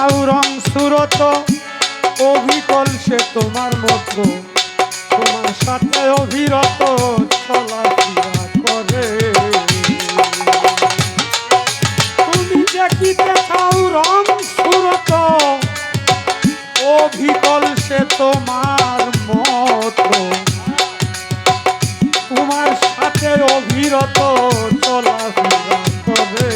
আউরং সুরত, অভিকল সে তোমার মত। তোমার সাথে অভিরত চলাফেরা করে। তুমি দেখিতে চাও রং সুরত, অভিকল সে তোমার মতো। তোমার সাথে অভিরত চলাফেরা করে।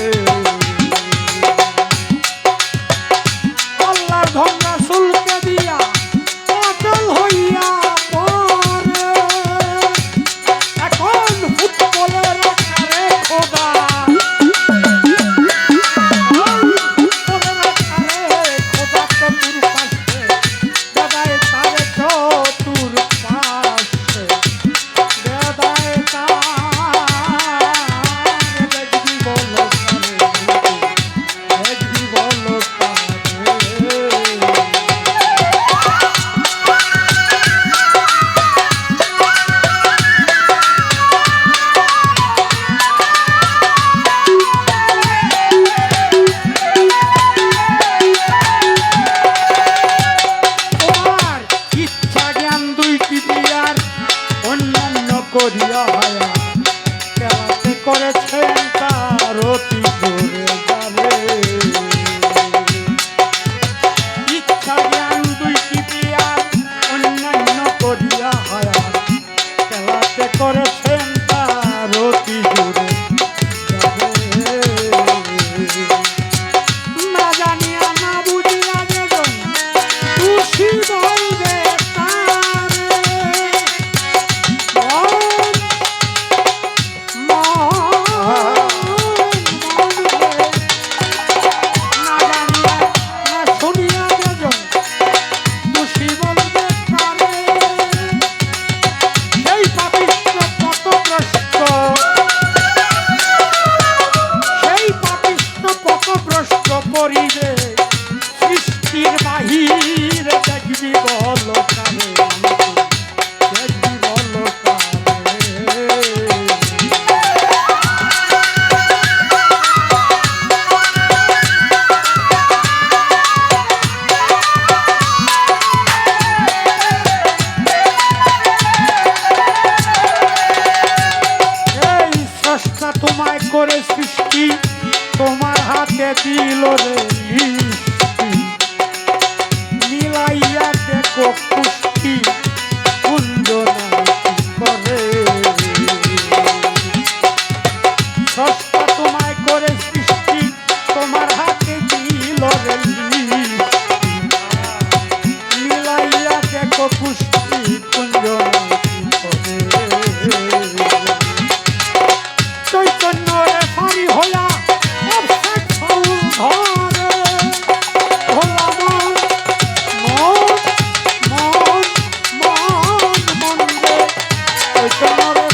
করে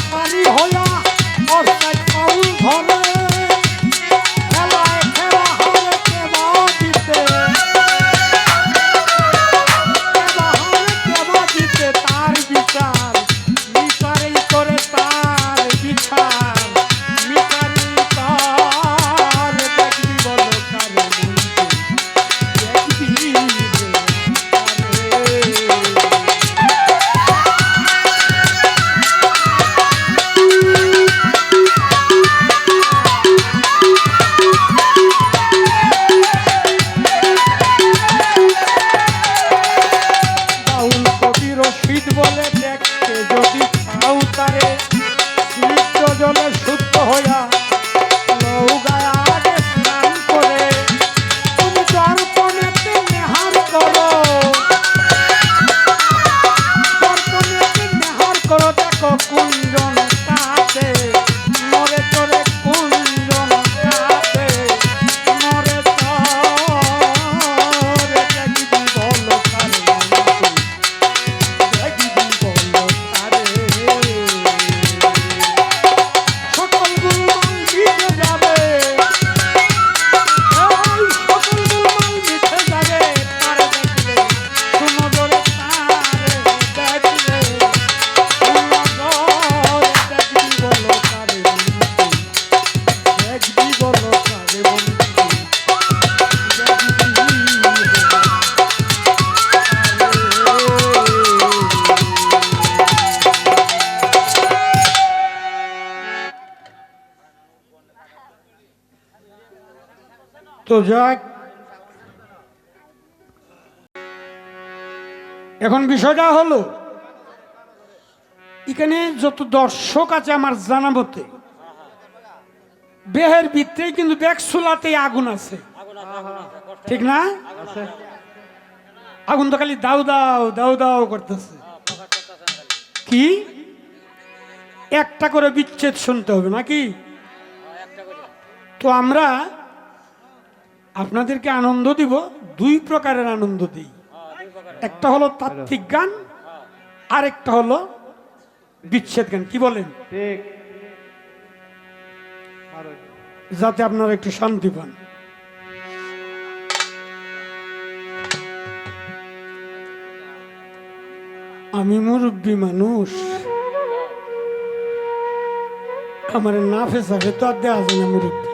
তো যাক। এখন বিষয়টা হলো, এখানে যত দর্শক আছে আমার জানা মতে বেহের ভিতরে কিন্তু ব্যাগ আগুন আছে। ঠিক না? আগুন তো খালি দাও দাও দাও দাও করতেছে। কি? একটা করে বিচ্ছেদ শুনতে হবে নাকি? তো আমরা আপনাদেরকে আনন্দ দিব দুই প্রকারের আনন্দ দিই। একটা হলো তাত্ত্বিক গান আর একটা হলো বিচ্ছেদ গান কি বলেন? যাতে আপনারা একটু শান্তি পান। আমি মুরব্বী মানুষ। আমার না ফেসাফে তো আর দেওয়া যায় না মুরব্বী।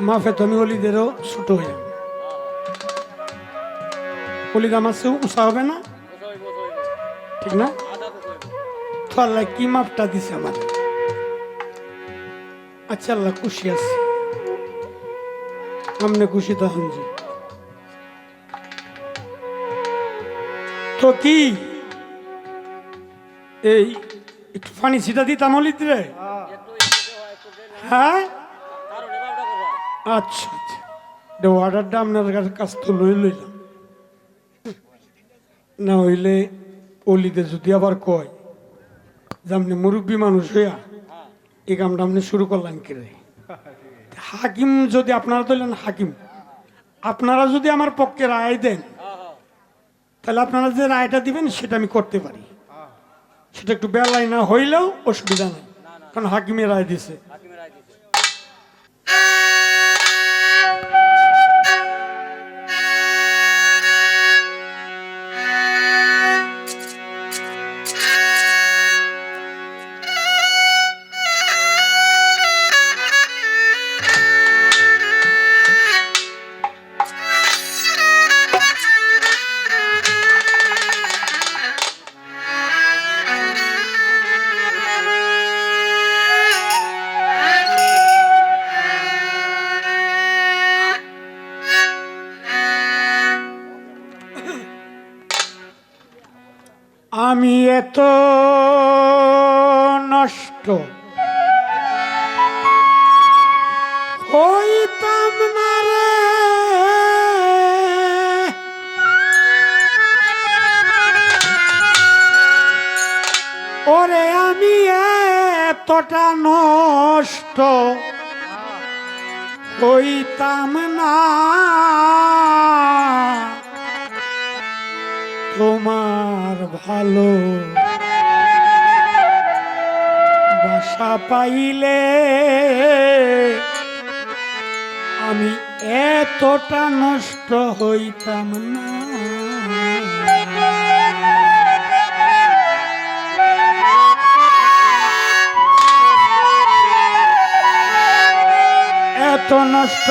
মাফে তুমি অলিদেরও ছোট হয়ে যাবে। অলিদ আমার চেয়েও উষা হবে না? ঠিক না? তো আল্লাহ কি মাপটা দিছে আমার আচ্ছা আল্লাহ খুশি আছে। আমনে খুশি তখন যে তো কি এই, একটু পানি ছিটা দিতাম হলিত রে হ্যাঁ? আচ্ছা আচ্ছা। অর্ডারটা আপনার কাছে তো লই লইলাম। না হইলে অলিতে যদি আবার কয় যে আপনি মুরব্বী মানুষ হইয়া এই কামটা আপনি শুরু করলেন কে হাকিম যদি আপনারা ধরলেন হাকিম, আপনারা যদি আমার পক্ষে রায় দেন, তাহলে আপনারা যে রায়টা দিবেন সেটা আমি করতে পারি। সেটা একটু বেলায় না হইলেও অসুবিধা নেই, কারণ হাকিমে রায় দিছে। আমি এত নষ্ট। হইতাম না রে। ওরে আমি এতটা নষ্ট। হইতাম না। ভালো বাসা পাইলে আমি এতটা নষ্ট হইতাম না। এত নষ্ট